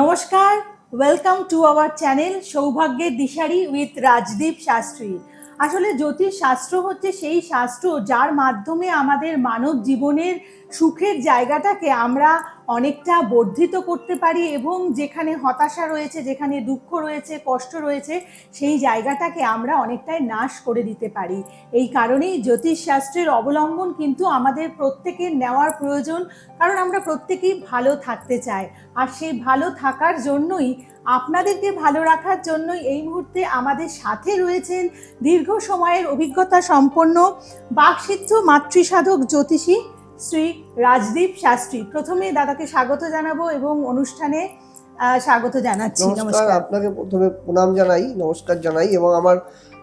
নমস্কার welcome to our channel সৌভাগ্যের দিশারি with Rajdeep Shastri. আসলে জ্যোতিষ শাস্ত্র হচ্ছে সেই শাস্ত্র যার মাধ্যমে আমাদের মানব জীবনের সুখের জায়গাটাকে আমরা অনেকটা বর্ধিত করতে পারি এবং যেখানে হতাশা রয়েছে, যেখানে দুঃখ রয়েছে, কষ্ট রয়েছে, সেই জায়গাটাকে আমরা অনেকটাই নাশ করে দিতে পারি। এই কারণেই জ্যোতিষ শাস্ত্রের অবলম্বন কিন্তু আমাদের প্রত্যেকের নেওয়ার প্রয়োজন, কারণ আমরা প্রত্যেকেই ভালো থাকতে চাই। আর সেই ভালো থাকার জন্যই, আপনাদেরকে ভালো রাখার জন্যই এই মুহূর্তে আমাদের সাথে রয়েছেন দীর্ঘ সময়ের অভিজ্ঞতা সম্পন্ন বাকসিদ্ধ মাতৃসাধক জ্যোতিষী শ্রী রাজদীপ শাস্ত্রী। প্রথমে দাদাকে স্বাগত জানাব এবং অনুষ্ঠানে স্বাগত জানাচ্ছি। নমস্কার আপনাকে প্রথমে প্রণাম জানাই নমস্কার জানাই এবং আমার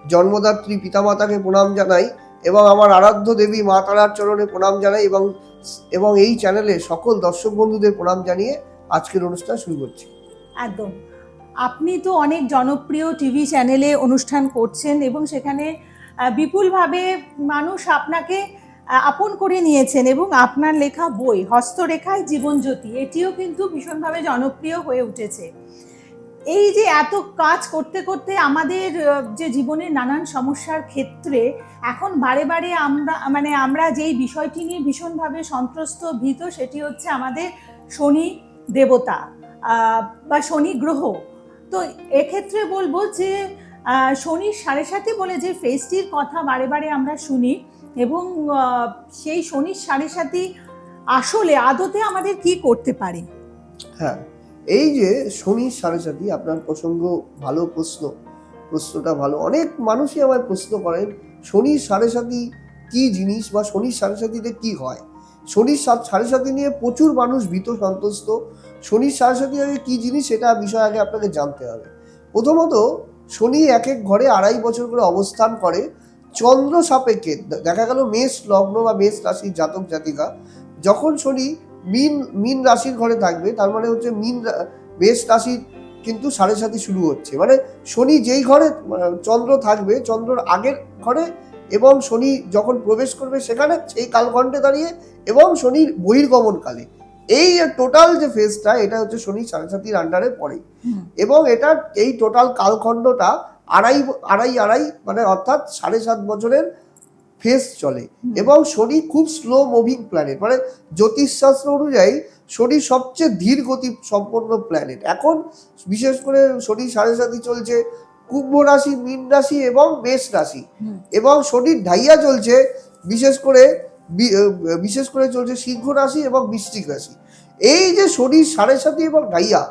জন্মদাত্রী পিতামাতাকে প্রণাম জানাই এবং আমার আরাধ্য দেবী মা তারার চরণে প্রণাম জানাই এবং এবং এই চ্যানেলে সকল দর্শক বন্ধুদের প্রণাম জানিয়ে আজকের অনুষ্ঠান শুরু করছি। একদম। আপনি তো অনেক জনপ্রিয় টিভি চ্যানেলে অনুষ্ঠান করছেন এবং সেখানে বিপুলভাবে মানুষ আপনাকে আপন করে নিয়েছেন এবং আপনার লেখা বই, হস্তরেখায় জীবনজ্যোতি এটিও কিন্তু ভীষণভাবে জনপ্রিয় হয়ে উঠেছে। এই যে এত কাজ করতে করতে আমাদের যে জীবনের নানান সমস্যার ক্ষেত্রে এখন বারে বারে আমরা মানে আমরা যেই বিষয়টি নিয়ে ভীষণভাবে সন্ত্রস্ত, ভীত, সেটি হচ্ছে আমাদের শনি দেবতা বা শনি গ্রহ। তো এক্ষেত্রে বলব যে শনির সাড়ে সাথে বলে যে ফেসটির কথা বারে বারে আমরা শুনি এবং সেই শনির সাড়ে সাথে আসলে আদতে আমাদের কি করতে পারে? হ্যাঁ এই যে শনির সাড়ে সাথী আপনার প্রসঙ্গ ভালো প্রশ্ন, প্রশ্নটা ভালো। অনেক মানুষই আমায় প্রশ্ন করেন, শনির সাড়ে সাথী কি জিনিস বা শনির সাড়ে সাথীতে কি হয়? শনির সাড়ে সাথী নিয়ে প্রচুর মানুষ ভীত, সন্তুষ্ট। শনির সাড়ে সাথী আগে কি জিনিস সেটা বিষয় আগে আপনাকে জানতে হবে। প্রথমত, শনি এক এক ঘরে আড়াই বছর করে অবস্থান করে চন্দ্র সাপেক্ষে দেখা গেল মেষ লগ্ন বা মেষ রাশির জাতক জাতিকা যখন শনি মিন মিন রাশির ঘরে থাকবে তার মানে হচ্ছে মিন মেষ রাশির কিন্তু সাড়ে সাথে শুরু হচ্ছে। মানে শনি যেই ঘরে চন্দ্র থাকবে চন্দ্রর আগের ঘরে এবং শনি যখন প্রবেশ করবে সেখানে সেই কালখণ্ডে দাঁড়িয়ে এবং শনির বহির্গমনকালে। এই টোটাল যে ফেজটা এটা হচ্ছে শনি সাড়ে সাতির আন্ডারে পড়ে এবং এটা এই টোটাল কালখণ্ডটা আড়াই আড়াই আড়াই মানে অর্থাৎ সাড়ে সাত বছরের ফেস চলে। এবং শনি খুব স্লো মুভিং প্ল্যানেট মানে জ্যোতিষশাস্ত্র অনুযায়ী শনি সবচেয়ে ধীর গতি সম্পন্ন প্ল্যানেট এখন বিশেষ করে শনি সাড়ে সাতি চলছে কুম্ভ রাশি মীন রাশি এবং মেষ রাশি। এবং শনির ঢাইয়া চলছে বিশেষ করে বিশেষ করে চলছে সিংহ রাশি এবং বৃশ্চিক রাশি। এই যে শনির সাড়ে সাতি এবং ঢাইয়া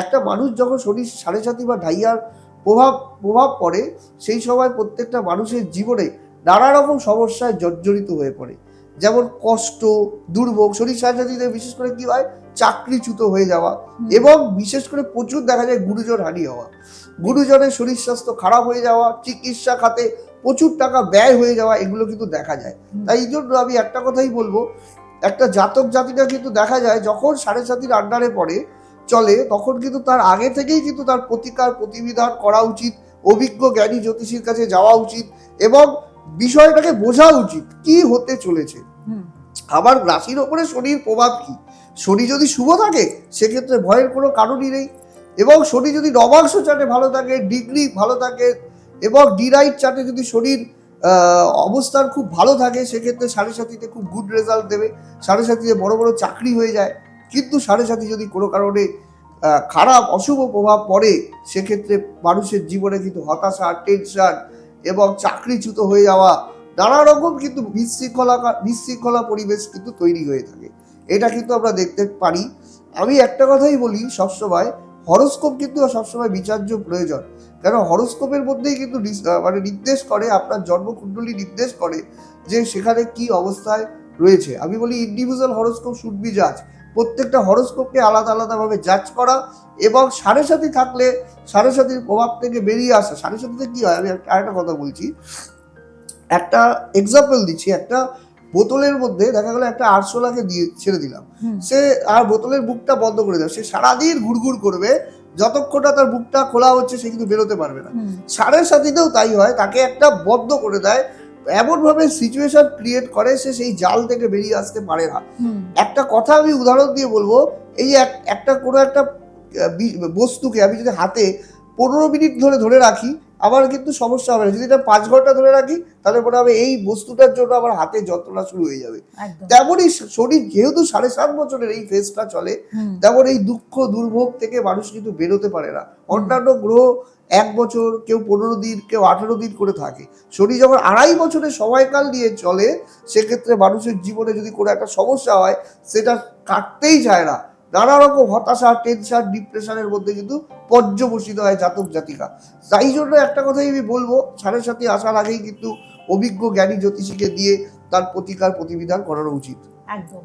একটা মানুষ যখন শনির সাড়ে সাতি বা ঢাইয়ার প্রভাব প্রভাব পড়ে সেই সময় প্রত্যেকটা মানুষের জীবনে নানা রকম সমস্যায় জর্জরিত হয়ে পড়ে। যেমন কষ্ট দুর্ভোগ শরীর সাথে বিশেষ করে কি হয়? চাকরিচ্যুত হয়ে যাওয়া এবং বিশেষ করে প্রচুর দেখা যায় গুরুজন হানি হওয়া। গুরুজনের শরীর স্বাস্থ্য খারাপ হয়ে যাওয়া চিকিৎসা খাতে প্রচুর টাকা ব্যয় হয়ে যাওয়া এগুলো কিন্তু দেখা যায়। তাই এই জন্য আমি একটা কথাই বলব একটা জাতক জাতিটা কিন্তু দেখা যায় যখন সাড়ে সাতির আন্ডারে পড়ে চলে তখন কিন্তু তার আগে থেকেই কিন্তু তার প্রতিকার প্রতিবিধান করা উচিত অভিজ্ঞ জ্ঞানী জ্যোতিষীর কাছে যাওয়া উচিত এবং বিষয়টাকে বোঝা উচিত কি হতে চলেছে। আবার রাশির ওপরে শনির প্রভাব কি? শনি যদি শুভ থাকে সেক্ষেত্রে ভয়ের কোনো কারণই নেই এবং শনি যদি নবাংশ চাটে ভালো থাকে ডিগ্রি ভালো থাকে এবং ডিরাইট চাটে যদি শনির অবস্থান খুব ভালো থাকে সেক্ষেত্রে সাড়ে সাথীতে খুব গুড রেজাল্ট দেবে। সাড়ে সাথীতে বড় বড় চাকরি হয়ে যায়। কিন্তু সাড়ে সাথে যদি কোনো কারণে খারাপ, অশুভ প্রভাব পড়ে, সেক্ষেত্রে মানুষের জীবনে কিন্তু হতাশা টেনশন এবং চাকরিচ্যুত হয়ে যাওয়া নানা রকম কিন্তু বিশৃঙ্খলা বিশৃঙ্খলা পরিবেশ কিন্তু তৈরি হয়ে থাকে। এটা কিন্তু আমরা দেখতে পারি। আমি একটা কথাই বলি সবসময়, হরস্কোপ কিন্তু সবসময় বিচার্য প্রয়োজন। কেন? হরস্কোপের মধ্যেই কিন্তু মানে নির্দেশ করে, আপনার জন্মকুণ্ডলী নির্দেশ করে যে সেখানে কি অবস্থায় রয়েছে। আমি বলি ইন্ডিভিজুয়াল হরস্কোপ শুড বি জাজ প্রত্যেকটা হরস্কোপকে আলাদা আলাদাভাবে জাজ করা এবং সাড়ে সাথে থাকলে সাড়ে সাথীর প্রভাব থেকে বেরিয়ে আসা। সাড়ে সাথীতে কি হয়? আমি একটা- আরেকটা কথা বলছি। একটা এক্সাম্পল দিচ্ছি। একটা বোতলের মধ্যে দেখা গেলো একটা আরশোলাকে দিয়ে ছেড়ে দিলাম। সে আর বোতলের বুকটা বন্ধ করে দেবে সে সারাদিন ঘুরঘুর করবে। যতক্ষণটা তার বুকটা খোলা হচ্ছে সে কিন্তু বেরোতে পারবে না। সাড়ে সাথীতেও তাই হয়। তাকে একটা বদ্ধ করে দেয়। এমনভাবে সিচুয়েশন ক্রিয়েট করে সে সেই জাল থেকে বেরিয়ে আসতে পারে না। একটা কথা আমি উদাহরণ দিয়ে বলব এই যে এক- একটা কোনো একটা বস্তুকে আমি যদি হাতে পনেরো মিনিট ধরে ধরে রাখি আমার কিন্তু সমস্যা হবে না। যদি এটা পাঁচ ঘণ্টা ধরে রাখি তাহলে মনে হবে এই বস্তুটার জন্য আমার হাতে যন্ত্রণা শুরু হয়ে যাবে। তেমনই শরীর যেহেতু সাড়ে সাত বছরের এই ফেজটা চলে তেমন এই দুঃখ দুর্ভোগ থেকে মানুষ কিন্তু বেরোতে পারে না। অন্যান্য গ্রহ এক বছর কেউ পনেরো দিন কেউ আঠেরো দিন করে থাকে। শনি যখন আড়াই বছরের সময়কাল নিয়ে চলে সেক্ষেত্রে মানুষের জীবনে যদি কোনো একটা সমস্যা হয় সেটা কাটতেই চায় না। নানা রকম হতাশা টেনশন ডিপ্রেশনের মধ্যে কিন্তু পর্যবসিত হয় জাতক জাতিকা। তাই জন্য একটা কথাই আমি বলব, সাড়ে সাথে আসার আগেই কিন্তু অভিজ্ঞ জ্ঞানী জ্যোতিষীকে দিয়ে তার প্রতিকার প্রতিবিধান করানো উচিত। একদম।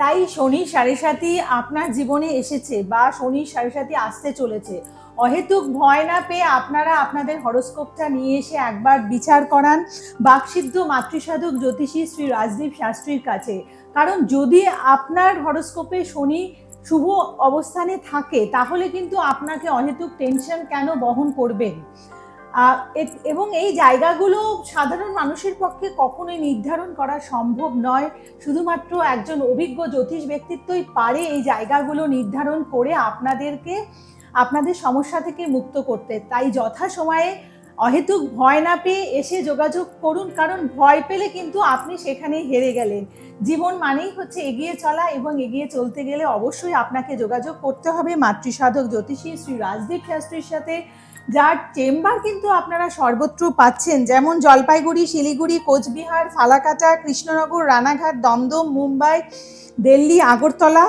তাই শনি সাড়ে সাথী আপনার জীবনে এসেছে বা শনি সাড়ে সাথী আসতে চলেছে, অহেতুক ভয় না পেয়ে আপনারা আপনাদের হরস্কোপটা নিয়ে এসে একবার বিচার করান বাকসিদ্ধ মাতৃসাধক জ্যোতিষী শ্রী রাজদীপ শাস্ত্রীর কাছে। কারণ যদি আপনার হরস্কোপে শনি শুভ অবস্থানে থাকে, তাহলে কিন্তু আপনাকে অহেতুক টেনশন কেন বহন করবেন এবং এই জায়গাগুলো সাধারণ মানুষের পক্ষে কখনোই নির্ধারণ করা সম্ভব নয়। শুধুমাত্র একজন অভিজ্ঞ জ্যোতিষ ব্যক্তিত্বই পারে এই জায়গাগুলো নির্ধারণ করে আপনাদেরকে, আপনাদের সমস্যা থেকে মুক্ত করতে। তাই যথা সময়ে অহেতুক ভয় না পেয়ে এসে যোগাযোগ করুন, কারণ ভয় পেলে কিন্তু আপনি সেখানেই হেরে গেলেন। জীবন মানেই হচ্ছে এগিয়ে চলা এবং এগিয়ে চলতে গেলে অবশ্যই আপনাকে যোগাযোগ করতে হবে। মাতৃসাধক জ্যোতিষী শ্রী রাজদীপ শাস্ত্রীর সাথে, যার চেম্বার কিন্তু আপনারা সর্বত্র পাচ্ছেন। যেমন জলপাইগুড়ি, শিলিগুড়ি, কোচবিহার, ফালাকাটা, কৃষ্ণনগর, রানাঘাট, দমদম, মুম্বাই, দিল্লি, আগরতলা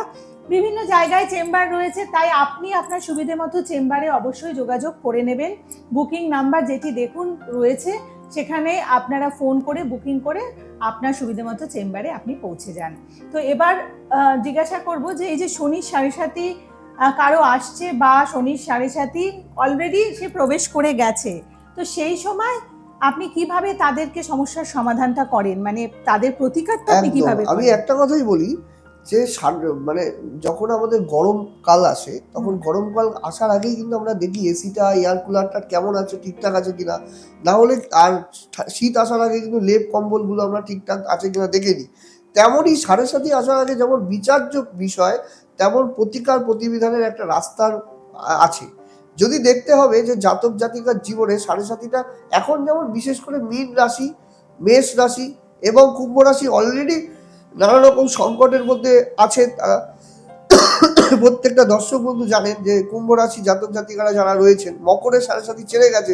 বিভিন্ন জায়গায় চেম্বার রয়েছে তাই আপনি আপনার সুবিধে মতো চেম্বারে অবশ্যই যোগাযোগ করে নেবেন। বুকিং নাম্বার যেটি দেখুন রয়েছে সেখানে আপনারা ফোন করে বুকিং করে আপনার সুবিধে মতো চেম্বারে আপনি পৌঁছে যান। তো এবার জিজ্ঞাসা করব যে এই যে শনির সাড়ে সাথী কারও আসছে বা শনির সাড়ে সাথী অলরেডি সে প্রবেশ করে গেছে তো সেই সময় আপনি কীভাবে তাদেরকে সমস্যার সমাধানটা করেন? মানে তাদের প্রতিকারটা আপনি কীভাবে আমি একটা কথাই বলি যে সার- মানে যখন আমাদের গরমকাল আসে তখন। গরমকাল আসার আগেই কিন্তু আমরা দেখি এসিটা এয়ার কুলারটা কেমন আছে ঠিকঠাক আছে কিনা। না হলে আর শীত আসার আগে কিন্তু লেপ কম্বলগুলো আমরা ঠিকঠাক আছে কিনা দেখে নিই। তেমনই সাড়ে সাথে আসার আগে যেমন বিচার্য বিষয় তেমন প্রতিকার প্রতিবিধানের একটা রাস্তার আছে। যদি দেখতে হবে যে জাতক জাতিকার জীবনে সাড়ে সাথীটা এখন যেমন বিশেষ করে মীন রাশি মেষ রাশি এবং কুম্ভ রাশি অলরেডি নানা রকম সংকটের মধ্যে আছে তারা। প্রত্যেকটা দর্শক বন্ধু জানেন যে কুম্ভ রাশি জাতক জাতিকারা যারা রয়েছেন মকরের সাড়ে সাথে ছেড়ে গেছে।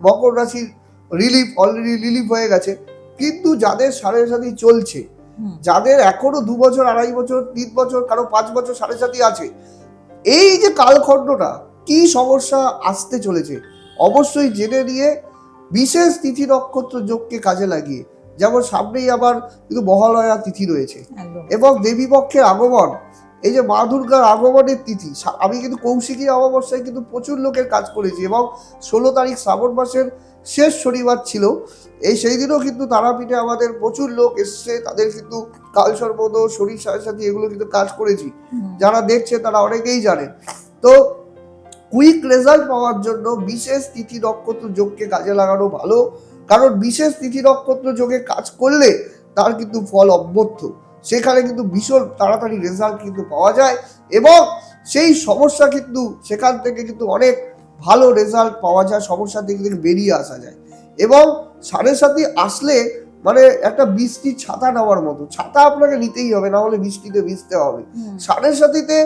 মকর রাশির রিলিফ অলরেডি রিলিফ হয়ে গেছে। কিন্তু যাদের সাড়ে সাথে চলছে যাদের এখনও দু বছর আড়াই বছর তিন বছর কারও পাঁচ বছর সাড়ে সাথে আছে এই যে কালখণ্ডটা কি সমস্যা আসতে চলেছে? অবশ্যই জেনে নিয়ে বিশেষ তিথি নক্ষত্র যোগকে কাজে লাগিয়ে যেমন সামনেই আবার কিন্তু মহালয়া তিথি রয়েছে। এবং দেবী পক্ষের আগমন এই যে মা দুর্গার আগমনের তিথি আমি কিন্তু কৌশিকী অমাবস্যায় কিন্তু প্রচুর লোকের কাজ করেছি এবং ষোলো তারিখ শ্রাবণ মাসের শেষ শনিবার ছিল। এই সেই দিনও কিন্তু তারাপীঠে আমাদের প্রচুর লোক এসছে তাদের কিন্তু কালসর্বদ শরীর সাথে সাথে এগুলো কিন্তু কাজ করেছি। যারা দেখছে তারা অনেকেই জানেন তো কুইক রেজাল্ট পাওয়ার জন্য বিশেষ তিথি নক্ষত্র যোগকে কাজে লাগানো ভালো। কারণ বিশেষ তিথি নক্ষত্র যোগে কাজ করলে তার কিন্তু ফল অব্যর্থ। সেখানে কিন্তু ভীষণ তাড়াতাড়ি রেজাল্ট কিন্তু পাওয়া যায় এবং সেই সমস্যা কিন্তু সেখান থেকে কিন্তু অনেক ভালো রেজাল্ট পাওয়া যায় সমস্যা থেকে থেকে বেরিয়ে আসা যায়। এবং সাড়ে সাথে আসলে মানে একটা বৃষ্টির ছাতা নেওয়ার মতো। ছাতা আপনাকে নিতেই হবে না হলে বৃষ্টিতে ভিজতে হবে। সাড়ে সাথীতে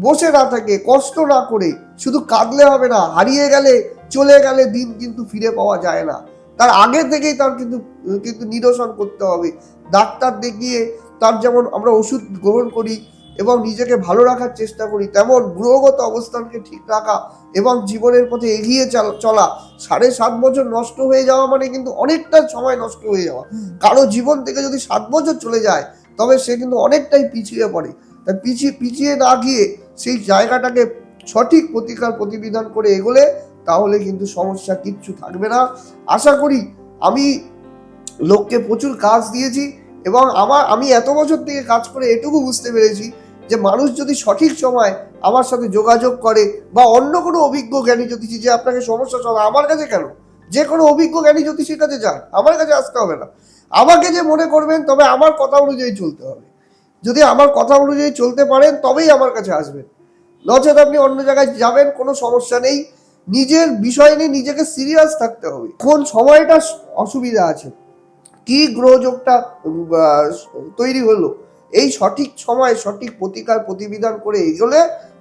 বসে না থাকে কষ্ট না করে শুধু কাঁদলে হবে না হারিয়ে গেলে চলে গেলে দিন কিন্তু ফিরে পাওয়া যায় না। তার আগে থেকেই তার কিন্তু কিন্তু নিরসন করতে হবে। ডাক্তার দেখিয়ে তার যেমন আমরা ওষুধ গ্রহণ করি এবং নিজেকে ভালো রাখার চেষ্টা করি তেমন গ্রহগত অবস্থানকে ঠিক রাখা এবং জীবনের পথে এগিয়ে চলা সাড়ে সাত বছর নষ্ট হয়ে যাওয়া মানে কিন্তু অনেকটা সময় নষ্ট হয়ে যাওয়া। কারও জীবন থেকে যদি সাত বছর চলে যায় তবে সে কিন্তু অনেকটাই পিছিয়ে পড়ে। তাই পিছিয়ে পিছিয়ে না গিয়ে সেই জায়গাটাকে সঠিক প্রতিকার প্রতিবিধান করে এগোলে তাহলে কিন্তু সমস্যা কিচ্ছু থাকবে না। আশা করি আমি লোককে প্রচুর কাজ দিয়েছি এবং আমার, আমি এত বছর থেকে কাজ করে এটুকু বুঝতে পেরেছি যে মানুষ যদি সঠিক সময় আমার সাথে যোগাযোগ করে বা অন্য কোনো অভিজ্ঞ জ্ঞানী জ্যোতিষী যে আপনাকে সমস্যা সমাধান আমার কাছে কেন? যে কোনো অভিজ্ঞ জ্ঞানী জ্যোতিষীর কাছে যান, আমার কাছে আসতে হবে না। আমাকে যে মনে করবেন তবে আমার কথা অনুযায়ী চলতে হবে। যদি আমার কথা অনুযায়ী চলতে পারেন তবেই আমার কাছে আসবেন। নচেত আপনি অন্য জায়গায় যাবেন, কোনো সমস্যা নেই। নিজের বিষয় নিয়ে নিজেকে সিরিয়াস থাকতে হবে। কোন সময়টা অসুবিধা আছে? কি গ্রহযোগটা তৈরি হলো? এই সঠিক সময়, সঠিক প্রতিকার, প্রতিবিধান করে এগোলে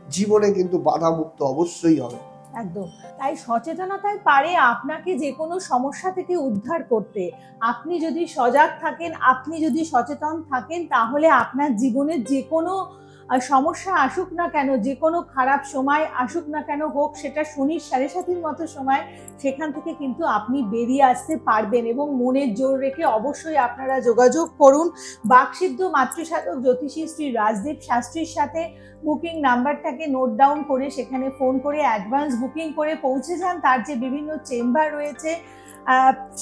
জীবনে কিন্তু বাধামুক্ত অবশ্যই হবে। একদম। তাই সচেতনতায় পারে আপনাকে যে কোনো সমস্যা থেকে উদ্ধার করতে। আপনি যদি সজাগ থাকেন, আপনি যদি সচেতন থাকেন, তাহলে আপনার জীবনের যে কোনো সমস্যা আসুক না কেন, যে কোনো খারাপ সময় আসুক না কেন হোক, সেটা শনির সাড়ে সাতির মতো সময় সেখান থেকে কিন্তু আপনি বেরিয়ে আসতে পারবেন এবং মনের জোর রেখে অবশ্যই আপনারা যোগাযোগ করুন। বাকসিদ্ধ মাতৃসাধক জ্যোতিষী শ্রী রাজদীপ শাস্ত্রীর সাথে বুকিং নাম্বারটাকে নোট ডাউন করে সেখানে ফোন করে অ্যাডভান্স বুকিং করে পৌঁছে যান। তার যে বিভিন্ন চেম্বার রয়েছে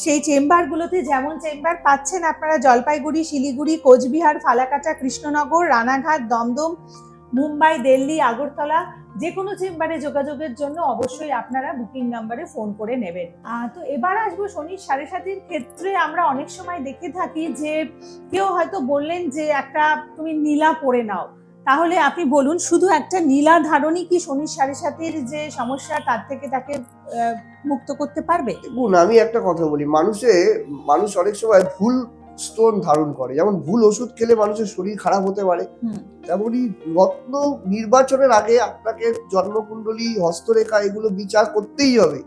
সেই চেম্বারগুলোতে যেমন চেম্বার পাচ্ছেন আপনারা, জলপাইগুড়ি, শিলিগুড়ি, কোচবিহার, ফালাকাটা, কৃষ্ণনগর, রানাঘাট, দমদম, মুম্বাই, দিল্লি, আগরতলা যে কোনো চেম্বারে যোগাযোগের জন্য অবশ্যই আপনারা বুকিং নাম্বারে ফোন করে নেবেন। তো এবার আসব শনির সাড়ে সাতির ক্ষেত্রে আমরা অনেক সময় দেখে থাকি যে, কেউ হয়তো বললেন যে, একটা তুমি নীলা পরে নাও। তাহলে আপনি বলুন শুধু একটা নীলা ধারণই কি শনির সাড়ে সাতির যে সমস্যা তার থেকে তাকে মুক্ত করতে পারবে? দেখুন আমি একটা কথা বলি মানুষে মানুষ অনেক সময় ভুল স্টোন ধারণ করে। যেমন ভুল ওষুধ খেলে মানুষের শরীর খারাপ হতে পারে। তেমনই রত্ন নির্বাচনের আগে আপনাকে জন্মকুণ্ডলী হস্তরেখা এগুলো বিচার করতেই হবে।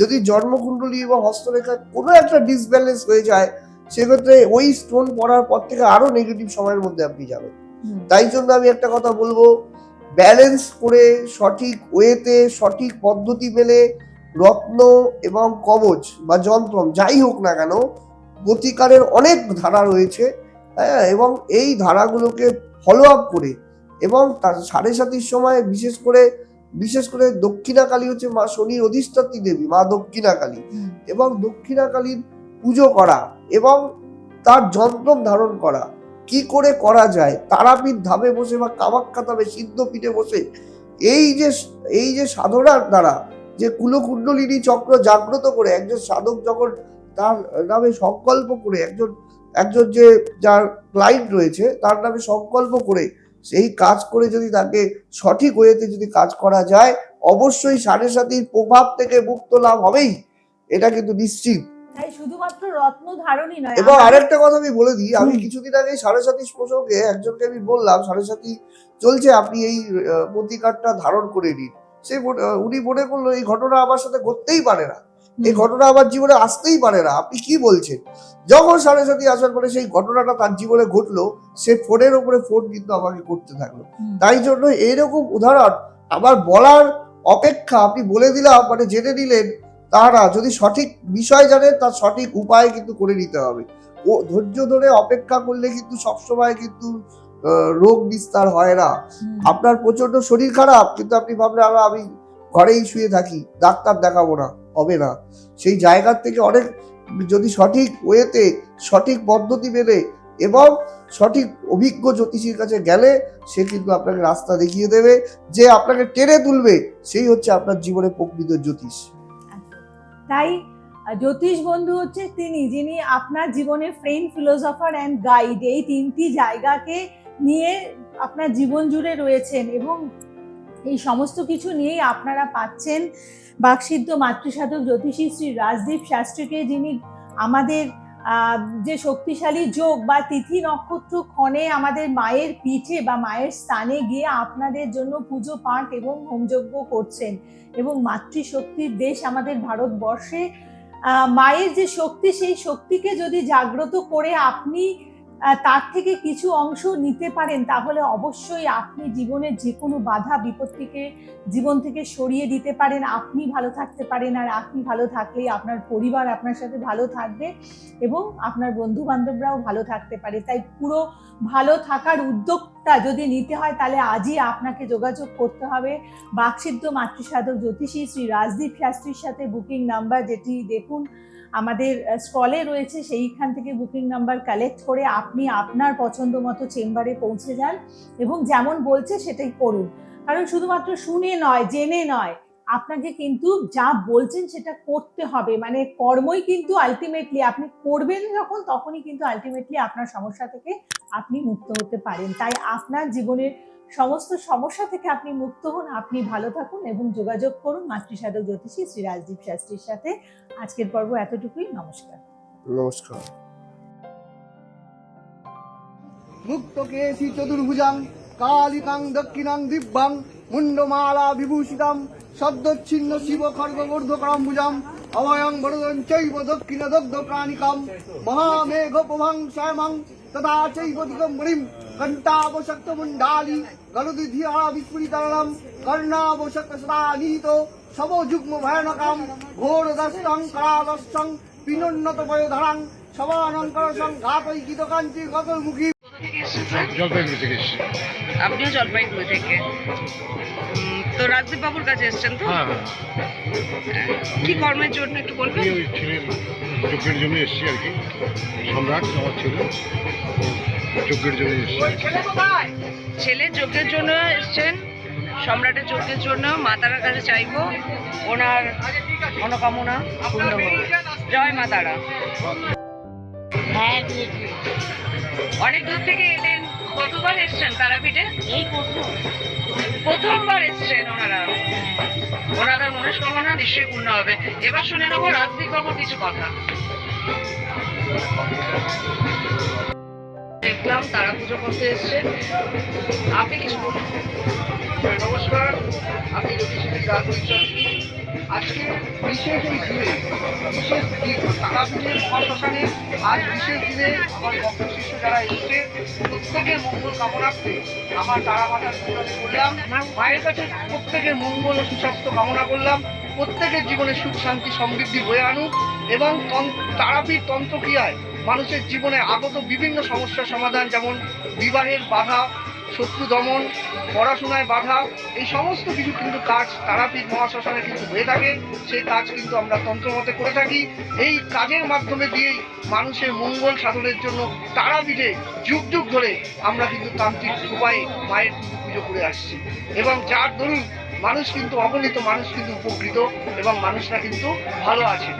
যদি জন্মকুণ্ডলী এবং হস্তরেখা কোনো একটা ডিসব্যালেন্স হয়ে যায় সেক্ষেত্রে ওই স্টোন পড়ার পর থেকে আরও নেগেটিভ সময়ের মধ্যে আপনি যাবেন। তাই জন্য আমি একটা কথা বলব ব্যালেন্স করে সঠিক ওয়েতে সঠিক পদ্ধতি মেলে রত্ন এবং কবচ বা যন্ত্রম যাই হোক না কেন প্রতিকারের অনেক ধারা রয়েছে হ্যাঁ এবং এই ধারাগুলোকে ফলো আপ করে এবং তার সাড়ে সাতির সময় বিশেষ করে বিশেষ করে দক্ষিণাকালী হচ্ছে মা শনির অধিষ্ঠাত্রী দেবী মা দক্ষিণাকালী। এবং দক্ষিণাকালীর পুজো করা এবং তার যন্ত্রম ধারণ করা কি করে করা যায়? তারাপীঠ ধামে বসে বা কামাখ্যা ধামে সিদ্ধপীঠে বসে এই যে এই যে সাধনার দ্বারা যে কুলকুণ্ডলিনী চক্র জাগ্রত করে একজন সাধক যখন তার নামে সংকল্প করে একজন একজন যে, যার ক্লায়েন্ট রয়েছে তার নামে সংকল্প করে সেই কাজ করে যদি তাকে সঠিক ওয়েতে যদি কাজ করা যায়, অবশ্যই সাড়ে সাতির প্রভাব থেকে মুক্ত লাভ হবেই। এটা কিন্তু নিশ্চিত। তাই শুধুমাত্র রত্ন ধারণই নয় এবং আরেকটা কথা আমি বলে দিই আমি কিছুদিন আগে সাড়ে সাতি প্রসঙ্গে একজনকে আমি বললাম সাড়ে সাতি চলছে আপনি এই প্রতিকারটা ধারণ করে নিন। সে উনি মনে করল এই ঘটনা আমার সাথে ঘটতেই পারে না। এই ঘটনা আমার জীবনে আসতেই পারে না। আপনি কি বলছেন? যখন সাড়ে সাতি আসার পরে সেই ঘটনাটা তার জীবনে ঘটলো সে ফোনের উপরে ফোন কিন্তু আমাকে করতে থাকল। তাই জন্য এইরকম উদাহরণ আমার বলার অপেক্ষা আপনি বলে দিলাম মানে জেনে নিলেন তা না যদি সঠিক বিষয় জানেন তার সঠিক উপায় কিন্তু করে নিতে হবে। ও ধৈর্য ধরে অপেক্ষা করলে কিন্তু সবসময় কিন্তু রোগ বিস্তার হয় না। আপনার প্রচণ্ড শরীর খারাপ কিন্তু আপনি ভাবলেন "আরে আমি ঘরেই শুয়ে থাকি ডাক্তার দেখাবো না হবে না। সেই জায়গার থেকে অনেক যদি সঠিক ওয়েতে সঠিক পদ্ধতি মেনে এবং সঠিক অভিজ্ঞ জ্যোতিষীর কাছে গেলে সে কিন্তু আপনাকে রাস্তা দেখিয়ে দেবে যে আপনাকে টেনে তুলবে সেই হচ্ছে আপনার জীবনে প্রকৃত জ্যোতিষ। তাই, জ্যোতিষ বন্ধু হচ্ছে তিনি, যিনি আপনার জীবনে ফ্রেন্ড ফিলোসফার অ্যান্ড গাইড এই তিনটি জায়গাকে নিয়ে আপনার জীবন জুড়ে রয়েছেন এবং এই সমস্ত কিছু নিয়েই আপনারা পাচ্ছেন বাকসিদ্ধ মাতৃসাধক জ্যোতিষী শ্রী রাজদীপ শাস্ত্রীকে, যিনি আমাদের যে শক্তিশালী যোগ বা তিথি নক্ষত্র ক্ষণে আমাদের মায়ের পিঠে বা মায়ের স্থানে গিয়ে আপনাদের জন্য পুজো, পাঠ এবং হোমযজ্ঞ করছেন এবং মাতৃশক্তির দেশ আমাদের ভারতবর্ষে মায়ের যে শক্তি, সেই শক্তিকে যদি জাগ্রত করে আপনি তার থেকে কিছু অংশ নিতে পারেন, তাহলে অবশ্যই আপনি জীবনের যে কোনো বাধা বিপত্তিকে জীবন থেকে সরিয়ে দিতে পারেন। আপনি ভালো থাকতে পারেন আর আপনি ভালো থাকলেই আপনার পরিবার আপনার সাথে ভালো থাকবে এবং আপনার বন্ধু বান্ধবরাও ভালো থাকতে পারে। তাই পুরো ভালো থাকার উদ্যোগটা যদি নিতে হয়, তাহলে আজই আপনাকে যোগাযোগ করতে হবে। বাকসিদ্ধ মাতৃসাধক জ্যোতিষী শ্রী রাজদীপ শাস্ত্রীর সাথে বুকিং নাম্বার যেটি দেখুন আমাদের স্টলে রয়েছে সেইখান থেকে বুকিং নাম্বার কালেক্ট করে আপনি আপনার পছন্দ মতো চেম্বারে পৌঁছে যান এবং যেমন বলছে সেটাই করুন। কারণ শুধুমাত্র শুনে নয়, জেনে নয়, আপনাকে কিন্তু যা বলছেন সেটা করতে হবে। মানে কর্মই কিন্তু আলটিমেটলি আপনি করবেন যখন, তখনই কিন্তু আলটিমেটলি আপনার সমস্যা থেকে আপনি মুক্ত হতে পারেন। তাই আপনার জীবনের সমস্ত সমস্যা থেকে আপনি মুক্ত হন। আপনি ভালো থাকুন এবং যোগাযোগ করুন মাতৃসাধক জ্যোতিষী শ্রী রাজদীপ শাস্ত্রীর সাথে। আজকের পর্ব এতটুকুই। নমস্কার। নমস্কার। মুক্ত কেশি চতুর্ভুজাং কালিকাং দক্ষিণাং দিব্যাং মুন্ডমালা বিভূষিতাম সদ্যচ্ছিন্ন শিব খর্গ ঊর্ধ্বকরম্বুজাম অভয়ং বরদং চৈব দক্ষিণ দগ্ধ প্রাণিকাম মহামেঘ প্রভাং শ্যামাং তথা চৈব দিগম্বরিম। কণ্ঠাবশক্ত মুন্ডালি গলদিধিয়া বিস্ফুরিতারণম কর্ণাবশক্ত সদা নিহিত সবযুগ্ম ভয়ানকাম ঘোর দস্তং করাদস্তং পিনোন্নত বয়োধরাং সবানঙ্কর সংঘাতই গীতকাঞ্চি গতমুখী জলপাইগুড়ি থেকে। এসেছি আপনিও জলপাইগুড়ি থেকে তো রাজদীপ বাবুর কাছে এসেছেন তো? হ্যাঁ হ্যাঁ। কি কর্মের জন্য একটু বলবেন? আমি ওই ছেলের যজ্ঞের জন্য এসেছি আর কি। সম্রাট আমার ছেলে। যজ্ঞের জন্য ছেলে যজ্ঞের জন্য এসছেন সম্রাটের যজ্ঞের জন্য মাতারার কাছে চাইব ওনার মনোকামনা পূর্ণ হোক। জয় মাতারা। হ্যাঁ অনেক দূর থেকে এলেন। কতবার এসছেন তারাপীঠে? এই প্রথমবার এসছেন ওনারা। ওনাদের মনস্কামনা নিশ্চয়ই পূর্ণ হবে। এবার শুনে নেব রাজদীপ বাবুর কিছু কথা। দেখলাম, তারা পুজো করতে এসছেন আপনি কিছু বলুন? নমস্কার। রাজনীতি আজকে বিশেষ এই দিনে, বিশেষ দিন তারাপীঠের মহাশ্মশানে আজ বিশেষ দিনে আমার ভক্ত শিষ্য যারা এসেছে, প্রত্যেকের মঙ্গল কামনার্থে আমার তারা পূরণে করলাম। মায়ের কাছে প্রত্যেকের মঙ্গল ও সুস্বাস্থ্য কামনা করলাম। প্রত্যেকের জীবনে সুখ, শান্তি, সমৃদ্ধি বয়ে আনুক এবং তারাপীঠ তন্ত্রক্রিয়ায় মানুষের জীবনে আগত বিভিন্ন সমস্যার সমাধান, যেমন বিবাহের বাধা, শত্রু দমন, পড়াশোনায় বাধা, এই সমস্ত কিছু কিন্তু কাজ তারাপীঠ মহাশ্মশানে কিন্তু হয়ে থাকে। সেই কাজ কিন্তু আমরা তন্ত্রমতে করে থাকি। এই কাজের মাধ্যমে দিয়েই মানুষের মঙ্গল সাধনের জন্য তারাপীঠে যুগ যুগ ধরে আমরা কিন্তু তান্ত্রিক উপায়ে মায়ের কিন্তু পুজো করে আসছি। এবং যার দরুন মানুষ কিন্তু অগণিত মানুষ কিন্তু উপকৃত এবং মানুষরা কিন্তু ভালো আছে